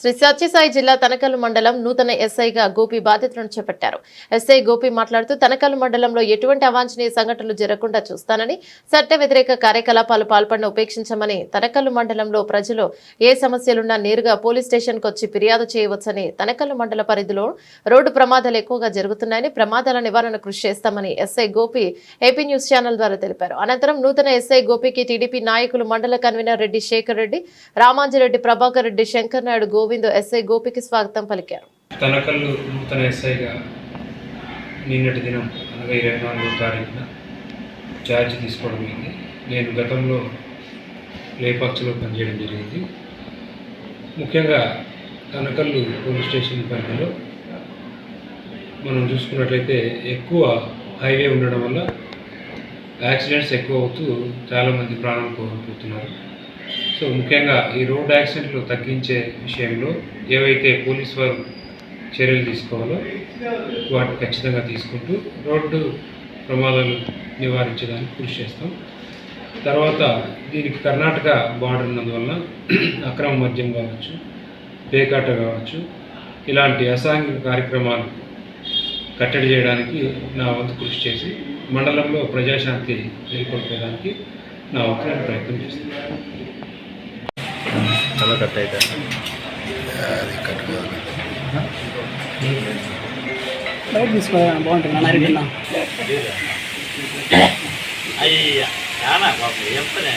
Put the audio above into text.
శ్రీ సత్యసాయి జిల్లా తనకల్లు మండలం నూతన ఎస్ఐగా గోపి బాధ్యతలను చేపట్టారు. ఎస్ఐ గోపి మాట్లాడుతూ తనకల్లు మండలంలో ఎటువంటి అవాంఛనీయ సంఘటనలు జరగకుండా చూస్తానని చట్ట వ్యతిరేక కార్యకలాపాలు పాల్పడిన ఉపేక్షించమని తనకల్లు మండలంలో ప్రజలు ఏ సమస్యలున్నా నేరుగా పోలీస్ స్టేషన్కు వచ్చి ఫిర్యాదు చేయవచ్చని తనకల్లు మండల పరిధిలో రోడ్డు ప్రమాదాలు ఎక్కువగా జరుగుతున్నాయని ప్రమాదాల నివారణ కృషి చేస్తామని SI Gopi AP news channel ద్వారా తెలిపారు. అనంతరం నూతన ఎస్ఐ గోపికి టీడీపీ నాయకులు మండల కన్వీనర్ రెడ్డి శేఖర్ రెడ్డి రామాంజరెడ్డి ప్రభాకర్ రెడ్డి శంకర్ నాయుడు గోవింద్ ఎస్ఐ గోపికి స్వాగతం పలికారు. తనకల్లు నూతన ఎస్ఐగా నిన్నటి దినం అనగా ఇరవై నాలుగో తారీఖున ఛార్జ్ తీసుకోవడం అయింది. నేను గతంలో లేపాక్షలో పనిచేయడం జరిగింది. ముఖ్యంగా తనకల్లు పోలీస్ స్టేషన్ పరిధిలో మనం చూసుకున్నట్లయితే ఎక్కువ హైవే ఉండడం వల్ల యాక్సిడెంట్స్ ఎక్కువ అవుతూ చాలామంది ప్రాణాలు కోల్పోతున్నారు. సో ముఖ్యంగా ఈ రోడ్ యాక్సిడెంట్లు తగ్గించే విషయంలో ఏవైతే పోలీస్ వారు చర్యలు తీసుకోవాలో వాటిని ఖచ్చితంగా తీసుకుంటూ రోడ్డు ప్రమాదాలు నివారించడానికి కృషి చేస్తాం. తర్వాత దీనికి కర్ణాటక బార్డర్ ఉన్నందువల్ల అక్రమ మద్యం కావచ్చు పేకాట కావచ్చు ఇలాంటి అసాంఘిక కార్యక్రమాలు కట్టడి చేయడానికి నా వంతు కృషి చేసి మండలంలో ప్రజాశాంతి నెలకొల్పేదానికి నా వంతు ప్రయత్నం చేస్తాను. చాలా కట్ అయితే. బయట తీసుకో బాగుంటుంది. అరిగినా అయ్యా చెప్తానే